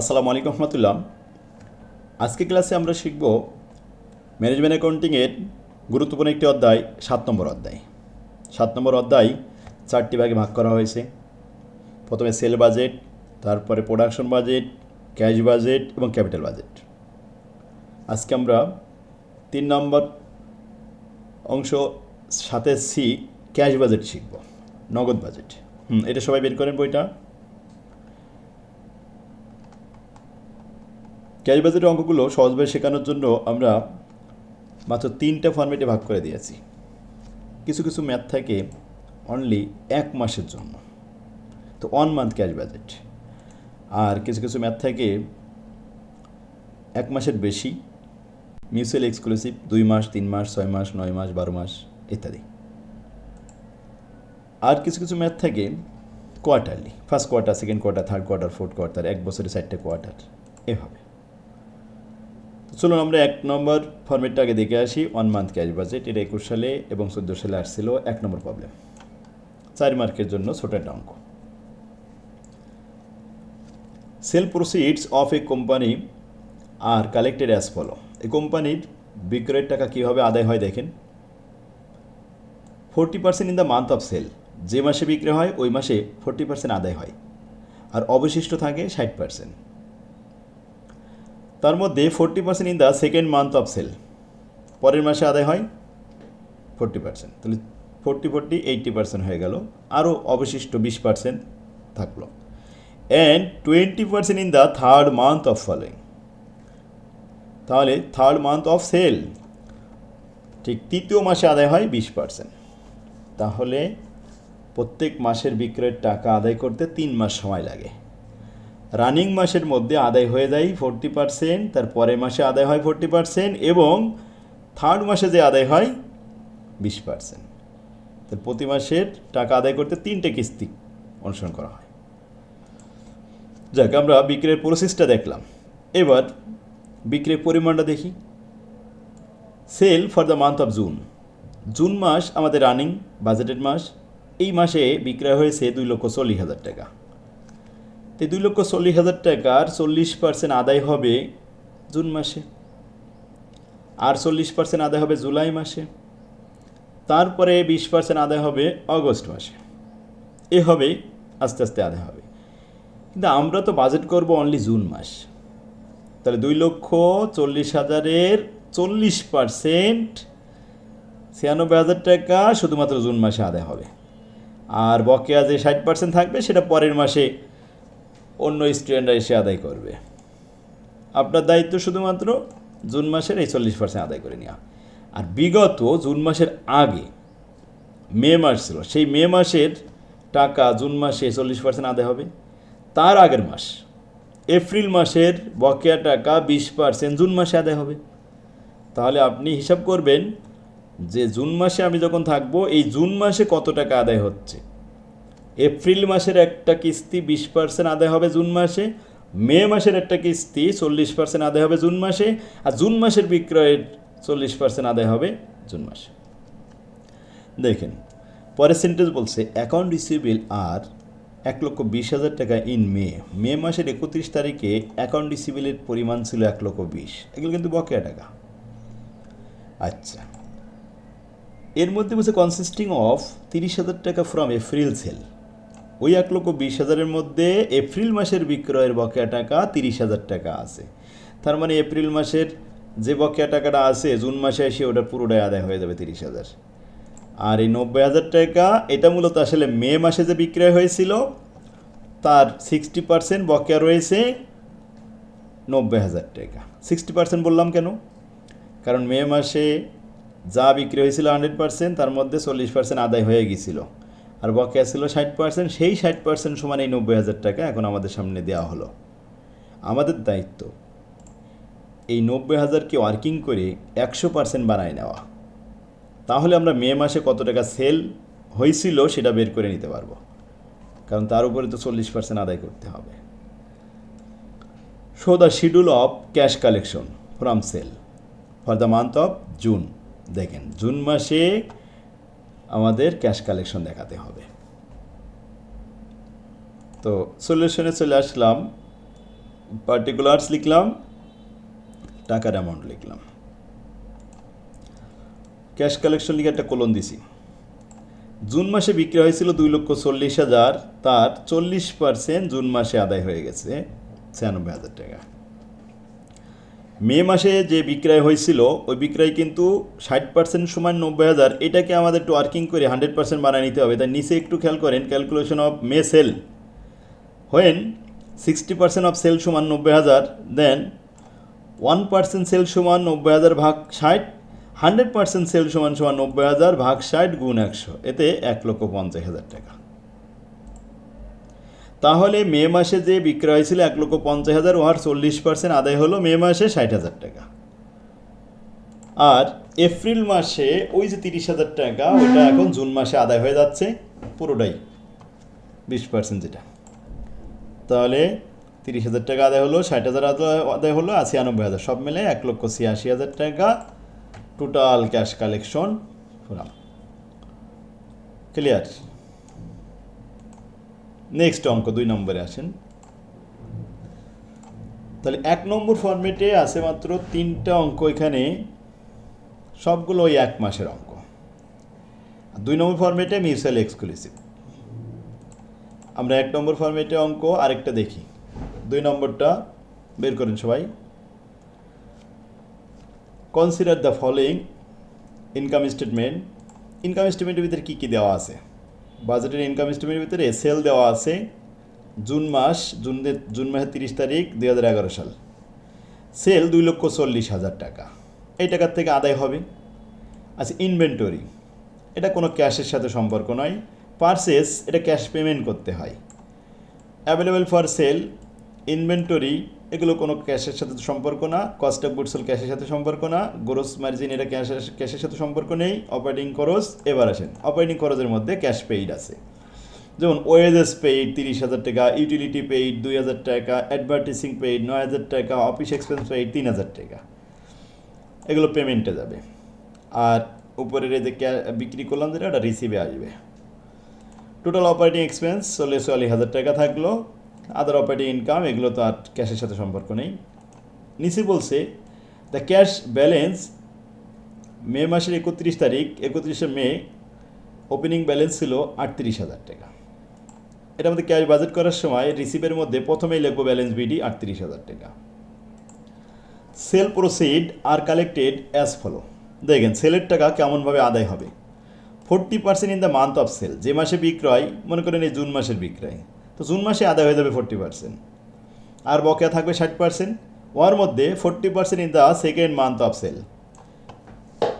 আসসালামু আলাইকুম রহমতুল্লাহ। আজকে ক্লাসে আমরা শিখব ম্যানেজমেন্ট অ্যাকাউন্টিংয়ের গুরুত্বপূর্ণ একটি অধ্যায়, সাত নম্বর অধ্যায়। সাত নম্বর অধ্যায় চারটি ভাগে ভাগ করা হয়েছে। প্রথমে সেল বাজেট, তারপরে প্রোডাকশন বাজেট, ক্যাশ বাজেট এবং ক্যাপিটাল বাজেট। আজকে আমরা তিন নম্বর অংশ সাথে সি ক্যাশ বাজেট শিখব, নগদ বাজেট। হুম, এটা সবাই বের করেন বইটা। ক্যাশ বাজেটের অঙ্কগুলো সহজভাবে শেখানোর জন্য আমরা মাত্র তিনটা ফর্মেটে ভাগ করে দিয়েছি। কিছু কিছু ম্যাথ থাকে অনলি এক মাসের জন্য। তো ওয়ান মান্থ ক্যাশ বাজেট আর কিছু কিছু ম্যাথ থাকে এক মাসের বেশি মিউচুয়াল এক্সক্লুসিভ দুই মাস, তিন মাস, ছয় মাস, নয় মাস, বারো মাস ইত্যাদি। আর কিছু কিছু ম্যাথ থাকে quarterly first quarter second quarter third quarter fourth quarter এক বছরে চারটে কোয়ার্টার এভাবে। চলুন আমরা এক নম্বর ফর্মেটটা আগে দেখে আসি। ওয়ান মান্থ ক্যাশ বাজেট এটা একুশ সালে এবং চোদ্দ সালে আসছিল। এক নম্বর প্রবলেম চার মার্কের জন্য ছোট একটা অঙ্ক। Sale proceeds of a company are collected as follow এ কোম্পানির বিক্রয়ের টাকা কীভাবে আদায় হয় দেখেন। Forty percent in the month of sale যে মাসে বিক্রি হয়, ওই মাসে ফোরটি পার্সেন্ট আদায় হয়। আর অবশিষ্ট থাকে ষাট পার্সেন্ট তার মধ্যে forty percent in the second month of sale. পরের মাসে আদায় হয় ফোরটি পার্সেন্ট। তাহলে ফোরটি ফোরটি এইটটি পার্সেন্ট হয়ে গেল। আরও অবশিষ্ট বিশ পার্সেন্ট থাকল। And twenty percent in the third month of following তাহলে থার্ড মান্থ অফ সেল ঠিক তৃতীয় মাসে আদায় হয় বিশ পার্সেন্ট। তাহলে প্রত্যেক মাসের বিক্রয়ের টাকা আদায় করতে তিন মাস সময় লাগে। রানিং মাসের মধ্যে আদায় হয়ে যায় ফোরটি পার্সেন্ট, তার পরের মাসে আদায় হয় ফোরটি পার্সেন্ট এবং থার্ড মাসে যে আদায় হয় বিশ পার্সেন্ট। তো প্রতি মাসের টাকা আদায় করতে তিনটে কিস্তি অনুসরণ করা হয়। যাক, আমরা বিক্রয়ের প্রসেসটা দেখলাম। এবার বিক্রয়ের পরিমাণটা দেখি। Sale for the month of June June মাস আমাদের রানিং বাজেটেড মাস। এই মাসে বিক্রয় হয়েছে দুই লক্ষ চল্লিশ হাজার টাকা। তো দুই লক্ষ চল্লিশ হাজার টাকার চল্লিশ পার্সেন্ট আদায় হবে জুন মাসে। আর চল্লিশ পার্সেন্ট আদায় হবে জুলাই মাসে। তারপরে বিশ পার্সেন্ট আদায় হবে অগস্ট মাসে। এ হবে, আস্তে আস্তে আদায় হবে। কিন্তু আমরা তো বাজেট করব অনলি জুন মাস। তাহলে দুই লক্ষ চল্লিশ হাজারের চল্লিশ পার্সেন্ট ছিয়ানব্বই হাজার টাকা শুধুমাত্র জুন মাসে আদায় হবে। আর বকেয়া যে ষাট পার্সেন্ট থাকবে, সেটা পরের মাসে অন্য স্টুডেন্টরা এসে আদায় করবে। আপনার দায়িত্ব শুধুমাত্র জুন মাসের এই চল্লিশ পার্সেন্ট আদায় করে নেওয়া। আর বিগত জুন মাসের আগে, মে মাস ছিল, সেই মে মাসের টাকা জুন মাসে চল্লিশ পার্সেন্ট আদায় হবে। তার আগের মাস, এপ্রিল মাসের বকেয়া টাকা বিশ পার্সেন্ট জুন মাসে আদায় হবে। তাহলে আপনি হিসাব করবেন যে জুন মাসে আমি যখন থাকব, এই জুন মাসে কত টাকা আদায় হচ্ছে? এপ্রিল মাসের একটা কিস্তি বিশ পার্সেন্ট আদায় হবে জুন মাসে, মে মাসের একটা কিস্তি চল্লিশ পার্সেন্ট আদায় হবে জুন মাসে, আর জুন মাসের বিক্রয়ের চল্লিশ পার্সেন্ট আদায় হবে জুন মাসে। দেখেন, পরের সেন্টেন্স বলছে অ্যাকাউন্ট রিসিভেবল আর এক লক্ষ বিশ হাজার টাকা ইন মে মে মাসের একত্রিশ তারিখে অ্যাকাউন্ট রিসিভেলের পরিমাণ ছিল এক লক্ষ বিশ। এগুলো কিন্তু বকেয়া টাকা। আচ্ছা। এর মধ্যে বলছে কনসিস্টিং অফ তিরিশ হাজার টাকা ফ্রম এপ্রিল সেল ওই এক লক্ষ বিশ হাজারের মধ্যে এপ্রিল মাসের বিক্রয়ের বকেয়া টাকা তিরিশ হাজার টাকা আছে। তার মানে এপ্রিল মাসের যে বকেয়া টাকাটা আছে, জুন মাসে এসে ওটা পুরোটাই আদায় হয়ে যাবে তিরিশ হাজার। আর এই নব্বই হাজার টাকা, এটা মূলত আসলে মে মাসে যে বিক্রয় হয়েছিল, তার সিক্সটি পার্সেন্ট বকেয়া রয়েছে নব্বই হাজার টাকা। সিক্সটি পার্সেন্ট বললাম কেন? কারণ মে মাসে যা বিক্রি হয়েছিল হান্ড্রেড পার্সেন্ট তার মধ্যে চল্লিশ পার্সেন্ট আদায় হয়ে গিয়েছিল আর বকেয়া ছিল ষাট পার্সেন্ট সেই ষাট পার্সেন্ট সমান এই নব্বই হাজার টাকা এখন আমাদের সামনে দেওয়া হলো। আমাদের দায়িত্ব, এই নব্বই হাজারকে ওয়ার্কিং করে একশো পার্সেন্ট বানায় নেওয়া। তাহলে আমরা মে মাসে কত টাকা সেল হয়েছিল সেটা বের করে নিতে পারব। কারণ তার উপরে তো চল্লিশ পার্সেন্ট আদায় করতে হবে। Show the schedule of cash collection from sale for the month of June দেখেন জুন মাসে আমাদের ক্যাশ কালেকশন দেখাতে হবে। তো সলিউশনে চলে আসলাম। পার্টিকুলার্স লিখলাম, টাকার অ্যামাউন্ট লিখলাম। ক্যাশ কালেকশন লিখে একটা কলন দিছি। জুন মাসে বিক্রি হয়েছিল দুই লক্ষ চল্লিশ হাজার, তার চল্লিশ পার্সেন্ট জুন মাসে আদায় হয়ে গেছে ছিয়ানব্বই হাজার টাকা। মে মাসে যে বিক্রয় হয়েছিল, ওই বিক্রয় কিন্তু ষাট পার্সেন্ট সমান নব্বই হাজার। এটাকে আমাদের একটু ওয়ার্কিং করে হান্ড্রেড পার্সেন্ট বানিয়ে নিতে হবে। তাই নিচে একটু খেয়াল করেন calculation of May sale when sixty percent of sale সমান নব্বই হাজার দেন ওয়ান পার্সেন্ট সেল সমান নব্বই হাজার ভাগ ষাট হান্ড্রেড পার্সেন্ট সেল সমান সমান নব্বই হাজার ভাগ ষাট গুণ একশো। এতে এক লক্ষ পঞ্চাশ হাজার টাকা। তাহলে মে মাসে যে বিক্রয় হয়েছিল এক লক্ষ পঞ্চাশ হাজার ওহার চল্লিশ পার্সেন্ট আদায় হলো মে মাসে ষাট হাজার টাকা। আর এপ্রিল মাসে ওই যে তিরিশ হাজার টাকা ওটা এখন জুন মাসে আদায় হয়ে যাচ্ছে পুরোটাই বিশ পার্সেন্ট যেটা। তাহলে তিরিশ হাজার টাকা আদায় হলো ষাট হাজার আদায়- আদায় হলো আর ছিয়ানব্বই হাজার সব মিলে এক লক্ষ ছিয়াশি হাজার টাকা টোটাল ক্যাশ কালেকশন হলাম ক্লিয়ার নেক্সট অঙ্ক দুই নম্বরে আসেন। তাহলে এক নম্বর ফর্মেটে আছে মাত্র তিনটা অঙ্ক এখানে। সবগুলো ওই এক মাসের অঙ্ক। দুই নম্বর ফর্মেটে মিউচুয়াল এক্সক্লুসিভ আমরা এক নম্বর ফর্মেটে অঙ্ক আরেকটা দেখি। দুই নম্বরটা বের করেন সবাই। Consider the following income statement income স্টেটমেন্টের ভিতরে কী কী দেওয়া আছে? বাজেটের ইনকাম স্টেটমেন্টের ভিতরে সেল দেওয়া আছে জুন মাস, জুন জুন মাসের তিরিশ তারিখ দুই হাজার এগারো সাল। সেল দুই লক্ষ চল্লিশ হাজার টাকা। এই টাকার থেকে আদায় হবে। আচ্ছা ইনভেন্টরি এটা কোনো ক্যাশের সাথে সম্পর্ক নয়। পার্সেস এটা ক্যাশ পেমেন্ট করতে হয়। অ্যাভেলেবেল ফর সেল ইনভেন্টরি এগুলো কোনো ক্যাশের সাথে সম্পর্ক না কস্ট অফ গুডসেল ক্যাশের সাথে সম্পর্ক না গ্রোস মার্জিন এটা ক্যাশের ক্যাশের সাথে সম্পর্ক নেই অপারেটিং খরচ এবার আসেন। অপারেটিং খরচের মধ্যে ক্যাশ পেইড আছে। যেমন ওয়েজেস পেইড তিরিশ হাজার টাকা ইউটিলিটি পেইড দুই হাজার টাকা অ্যাডভার্টাইজিং পেইড নয় হাজার টাকা অফিস এক্সপেন্স পেইড তিন হাজার টাকা। এগুলো পেমেন্টে যাবে। আর উপরের যে বিক্রি করলাম যেটা ওটা রিসিভে আসবে। টোটাল অপারেটিং এক্সপেন্স চল্লিশ চল্লিশ হাজার টাকা থাকল। আদার অপারেটিং ইনকাম এগুলো তো আর ক্যাশের সাথে সম্পর্ক নেই। নিচে বলছে দ্য ক্যাশ ব্যালেন্স মে মাসের একত্রিশ তারিখ, একত্রিশে মে ওপেনিং ব্যালেন্স ছিল আটত্রিশ হাজার টাকা। এটা আমাদের ক্যাশ বাজেট করার সময় রিসিভের মধ্যে প্রথমেই লিখব ব্যালেন্স বিডি আটত্রিশ হাজার টাকা। Sale proceed are collected as follow দেখেন সেলের টাকা কেমনভাবে আদায় হবে। Forty percent in the month of sale যে মাসে বিক্রয়, মনে করেন এই জুন মাসের বিক্রয়। তো জুন মাসে আদায় হয়ে যাবে ফোরটি পার্সেন্ট। আর বকেয়া থাকবে ষাট পার্সেন্ট। ওর মধ্যে forty percent in the second month of sale.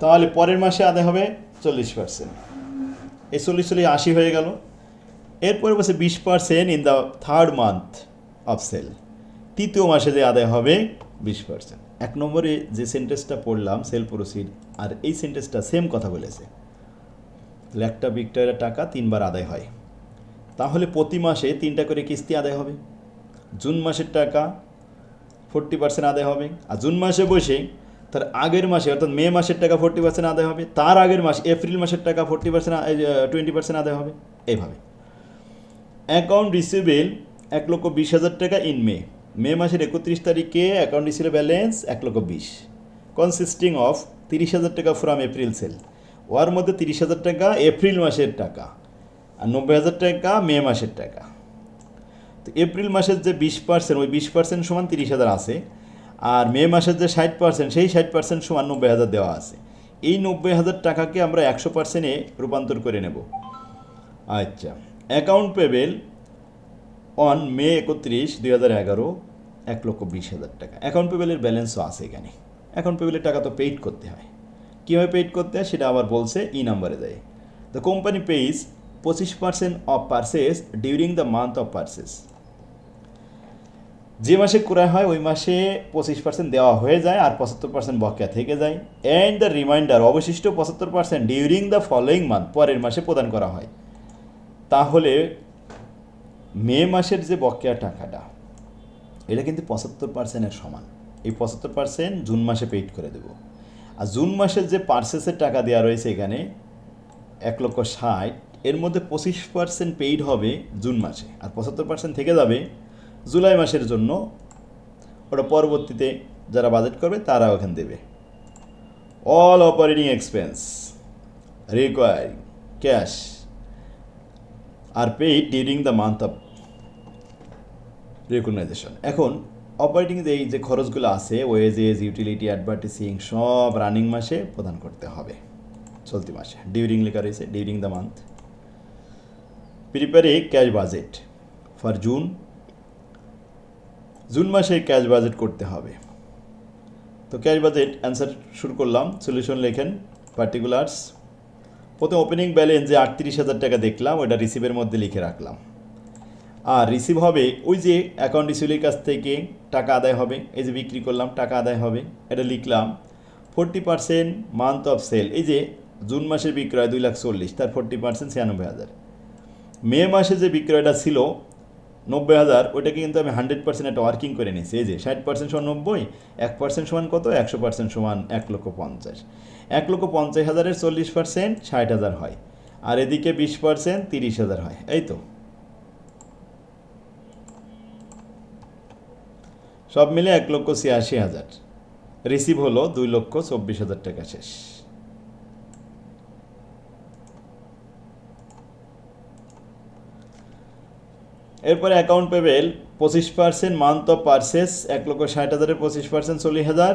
তাহলে পরের মাসে আদায় হবে চল্লিশ পার্সেন্ট। এই চল্লিশ চল্লিশ আশি হয়ে গেল। এরপরে বসে বিশ percent in the third month of sale. তৃতীয় মাসে যে আদায় হবে বিশ পার্সেন্ট। এক নম্বরে যে সেন্টেন্সটা পড়লাম, সেল প্রসিড, আর এই সেন্টেন্সটা সেম কথা বলেছে। তাহলে একটা বিক্রয়ের টাকা তিনবার আদায় হয়। তাহলে প্রতি মাসে তিনটা করে কিস্তি আদায় হবে। জুন মাসের টাকা ফোরটি পার্সেন্ট আদায় হবে। আর জুন মাসে বসে তার আগের মাসে, অর্থাৎ মে মাসের টাকা ফোরটি পার্সেন্ট আদায় হবে। তার আগের মাস, এপ্রিল মাসের টাকা ফোরটি পার্সেন্ট টোয়েন্টি পার্সেন্ট আদায় হবে। এইভাবে অ্যাকাউন্ট রিসিভেল এক লক্ষ বিশ হাজার টাকা ইন মে। মে মাসের একত্রিশ তারিখে অ্যাকাউন্ট রিসিভেল ব্যালেন্স এক লক্ষ বিশ। কনসিস্টিং অফ তিরিশ হাজার টাকা ফ্রম এপ্রিল সেল। ওর মধ্যে তিরিশ হাজার টাকা, এপ্রিল মাসের টাকা। আর নব্বই হাজার টাকা, মে মাসের টাকা। তো এপ্রিল মাসের যে বিশ পার্সেন্ট ওই বিশ পার্সেন্ট সমান তিরিশ হাজার আছে। আর মে মাসের যে ষাট পার্সেন্ট সেই ষাট পার্সেন্ট সমান নব্বই হাজার দেওয়া আছে। এই নব্বই হাজার টাকাকে আমরা একশো পার্সেন্টে রূপান্তর করে নেব। আচ্ছা অ্যাকাউন্ট পেবেল অন মে একত্রিশ, দুই হাজার এগারো, এক লক্ষ বিশ হাজার টাকা। অ্যাকাউন্ট পেবেলের ব্যালেন্সও আছে এখানে। অ্যাকাউন্ট পেবেলের টাকা তো পেইড করতে হয়। কীভাবে পেইড করতে হয় সেটা আবার বলছে ই নাম্বারে দেয়। দ্য কোম্পানি পেইজ পঁচিশ percent of purchases during the month of purchases যে মাসে ক্রয় হয়, ওই মাসে পঁচিশ পার্সেন্ট দেওয়া হয়ে যায় আর পঁচাত্তর পার্সেন্ট বকেয়া থেকে যায়। অ্যান্ড দ্য রিমাইন্ডার অবশিষ্ট পঁচাত্তর percent during the following month পরের মাসে প্রদান করা হয়। তাহলে মে মাসের যে বকেয়া টাকাটা, এটা কিন্তু পঁচাত্তর পার্সেন্টের সমান। এই পঁচাত্তর পার্সেন্ট জুন মাসে পেইড করে দেব। আর জুন মাসের যে পার্সেসের টাকা দেওয়া রয়েছে এখানে, এক লক্ষ ষাট এর মধ্যে পঁচিশ পার্সেন্ট পেইড হবে জুন মাসে আর পঁচাত্তর পার্সেন্ট থেকে যাবে জুলাই মাসের জন্য। ওটা পরবর্তীতে যারা বাজেট করবে তারা ওখানে দেবে। All operating expense require cash are paid during the month of recognition এখন অপারেটিং যে এই যে খরচগুলো আছে ওয়েজেস ইউটিলিটি অ্যাডভার্টিসিং সব রানিং মাসে প্রদান করতে হবে। চলতি মাসে। ডিউরিং লেখা রয়েছে during the month prepare a cash budget for June June মাসে ক্যাশ বাজেট করতে হবে। তো ক্যাশ বাজেট অ্যান্সার শুরু করলাম সলিউশন লেখেন পার্টিকুলার্স প্রথম ওপেনিং ব্যালেন্স যে আটত্রিশ হাজার টাকা দেখলাম ওটা রিসিভের মধ্যে লিখে রাখলাম। আর রিসিভ হবে ওই যে অ্যাকাউন্ট রিসিভের কাছ থেকে টাকা আদায় হবে, এই যে বিক্রি করলাম, টাকা আদায় হবে, এটা লিখলাম। Forty percent month of sale এই যে জুন মাসের বিক্রয় দুই লাখ চল্লিশ, তার ফোরটি পার্সেন্ট ছিয়ানব্বই হাজার। মে মাসে যে বিক্রয়টা ছিল, নব্বই হাজার, ওইটাকে কিন্তু আমি হান্ড্রেড পার্সেন্ট একটা ওয়ার্কিং করে নিয়েছি। এই যে ষাট পার্সেন্ট সমান নব্বই, এক পার্সেন্ট সমান কত? একশো পার্সেন্ট সমান এক লক্ষ পঞ্চাশ। এক লক্ষ পঞ্চাশ হাজারের চল্লিশ পার্সেন্ট ষাট হাজার হয়। আর এদিকে বিশ পার্সেন্ট তিরিশ হাজার হয়। এই তো। সব মিলে এক লক্ষ ছিয়াশি হাজার। রিসিভ হলো দুই লক্ষ চব্বিশ হাজার টাকা শেষ। এরপরে অ্যাকাউন্ট পেবেল পঁচিশ পার্সেন্ট মান্থ অফ পার্সেস এক লক্ষ ষাট হাজারের পঁচিশ পার্সেন্ট চল্লিশ হাজার।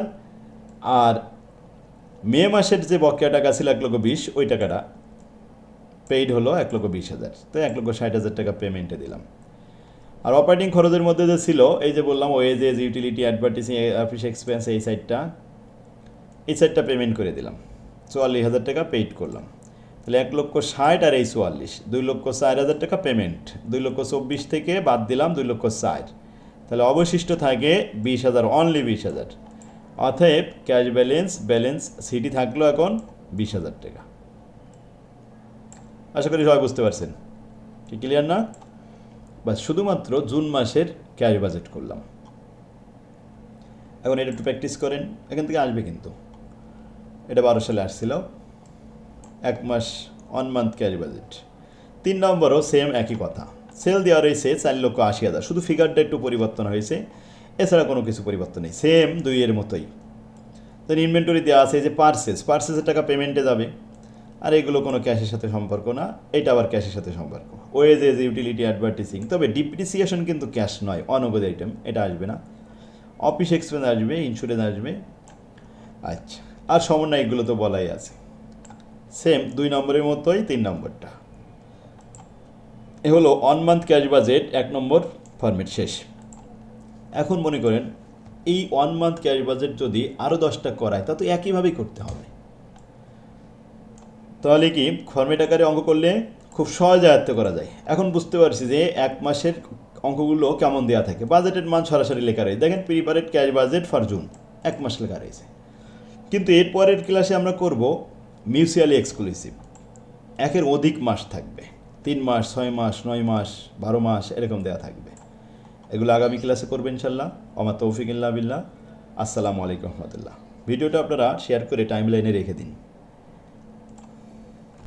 আর মে মাসের যে বকেয়া টাকা ছিল এক লক্ষ বিশ, ওই টাকাটা পেইড হলো এক লক্ষ বিশ হাজার। তো এক লক্ষ ষাট হাজার টাকা পেমেন্টে দিলাম। আর অপারেটিং খরচের মধ্যে যে ছিল, এই যে বললাম wages utility advertising office expense এই সাইডটা এই সাইডটা পেমেন্ট করে দিলাম। চুয়াল্লিশ হাজার টাকা পেইড করলাম। তাহলে এক লক্ষ ষাট আর এই চুয়াল্লিশ। দুই লক্ষ চার হাজার টাকা পেমেন্ট দুই লক্ষ চব্বিশ থেকে বাদ দিলাম দুই লক্ষ ষাট। তাহলে অবশিষ্ট থাকে বিশ হাজার অনলি বিশ হাজার। অতএব ক্যাশ ব্যালেন্স ব্যালেন্স সিটি থাকল এখন বিশ হাজার টাকা। আশা করি সবাই বুঝতে পারছেন। কি ক্লিয়ার না? বা শুধুমাত্র জুন মাসের ক্যাশ বাজেট করলাম। এখন এটা একটু প্র্যাকটিস করেন। এখান থেকে আসবে কিন্তু। এটা বারো সালে আসছিল। এক মাস ওয়ান মান্থ ক্যাশ বাজেট তিন নম্বরও সেম একই কথা। সেল দেওয়া রয়েছে চার লক্ষ আশি হাজার। শুধু ফিগারটা একটু পরিবর্তন হয়েছে। এছাড়া কোনো কিছু পরিবর্তন নেই। সেম দুইয়ের মতোই। দেন ইনভেন্টরি দেওয়া আছে যে পার্সেস পার্সেসের টাকা পেমেন্টে যাবে। আর এগুলো কোনো ক্যাশের সাথে সম্পর্ক না। এটা আবার ক্যাশের সাথে সম্পর্ক। ওয়েজ এজ ইউটিলিটি অ্যাডভার্টিসিং তবে ডিপ্রিসিয়েশন কিন্তু ক্যাশ নয়। অনগদ আইটেম এটা আসবে না। অফিস এক্সপেন্স আসবে ইন্স্যুরেন্স আসবে। আচ্ছা। আর সমন্বয় এগুলো তো বলাই আছে। সেম দুই নম্বরের মতোই তিন নম্বরটা। এ হলো অন মান্থ ক্যাশ বাজেট এক নম্বর ফরম্যাট শেষ। এখন মনে করেন, এই ওয়ান মান্থ ক্যাশ বাজেট যদি আরও দশটা করায়, তা তো একইভাবেই করতে হবে। তাহলে কি ফর্মেট আকারে অঙ্ক করলে খুব সহজে আয়ত্ত করা যায়। এখন বুঝতে পারছি যে এক মাসের অঙ্কগুলো কেমন দেওয়া থাকে। বাজেটের মান সরাসরি লেখা রয়েছে। দেখেন prepared cash budget for June এক মাস লেখা রয়েছে। কিন্তু এর পরের ক্লাসে আমরা করব মিউচুয়ালি এক্সক্লুসিভ একের অধিক মাস থাকবে। তিন মাস, ছয় মাস, নয় মাস, বারো মাস, এরকম দেওয়া থাকবে। এগুলো আগামী ক্লাসে করবেন ইনশাল্লাহ আমার তৌফিক ইল্লা বিল্লাহ। আসসালামু আলাইকুম রহমতুল্লাহ। ভিডিওটা আপনারা শেয়ার করে টাইম লাইনে রেখে দিন।